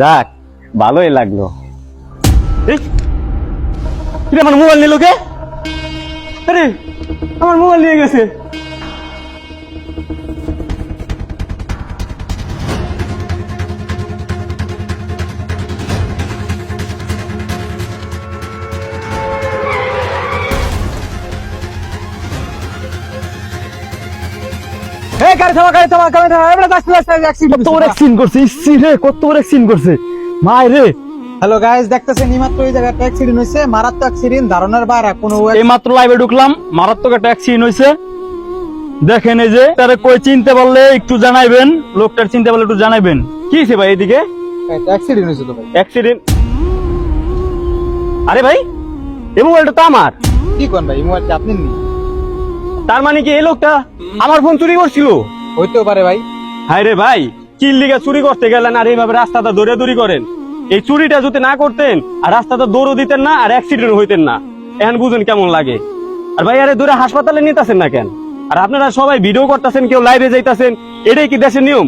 যাক ভালোই লাগল। আমার মোবাইল নিল কে? আরে আমার মোবাইল নিয়ে গেছে। গাড়ি থামা গাড়ি থামা গাড়ি থামা। এবারে যাচ্ছি যাচ্ছি কত বড় সিন করছে ইসি রে কত বড় সিন করছে। মাই রে। হ্যালো গাইস দেখতেছেন এইমাত্র এই জায়গাটা অ্যাক্সিডেন্ট হয়েছে। মারাত্মক অ্যাক্সিডেন্ট ধারণার বাইরে কোনো এই লাইভে ঢুকলাম মারাত্মক একটা অ্যাক্সিডেন্ট হয়েছে। দেখেন এই যে তারে কই চিনতে পারলে একটু জানাইবেন লোকটার চিনতে পারলে একটু জানাইবেন। কি হয়েছে ভাই এদিকে? অ্যাক্সিডেন্ট হয়েছে তো ভাই। অ্যাক্সিডেন্ট আরে ভাই এই মোবাইলটা তো আমার। কি কোন ভাই মোবাইলটা আপনি নি তার মানে কি এই লোকটা আমার ফোন চুরি করছিল? হইতেও পারে ভাই। হায় রে ভাই চিল্লিগা চুরি করতে গেলেন আর এইভাবে রাস্তাটা দৌড়ে দৌড়ি করেন। এই চুরিটা যদি না করতেন, আর রাস্তাটা দৌড়ও দিতেন না, আর অ্যাক্সিডেন্ট হইতেন না। এখন বুঝেন কেমন লাগে। আর ভাই, আরে দূরে হাসপাতালে নিতেছেন না কেন? আর আপনারা সবাই ভিডিও করতেছেন, কেউ লাইভে যাইতাছেন, এটাই কি দেশের নিয়ম?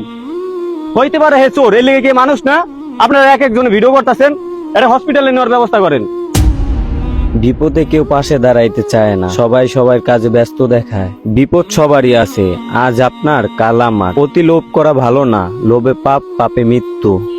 হইতে পারে হে চোর এর লেগে কি মানুষ না? আপনারা এক একজন ভিডিও করতেছেন এটা হসপিটালে নেওয়ার ব্যবস্থা করেন। বিপদে কেউ পাশে দাঁড়াইতে চায় না। সবাই সবার কাজে ব্যস্ত দেখায়। বিপদ সবারই আছে। আজ আপনার কাল আমার অতি লোভ করা ভালো না। লোভে পাপ, পাপে মৃত্যু।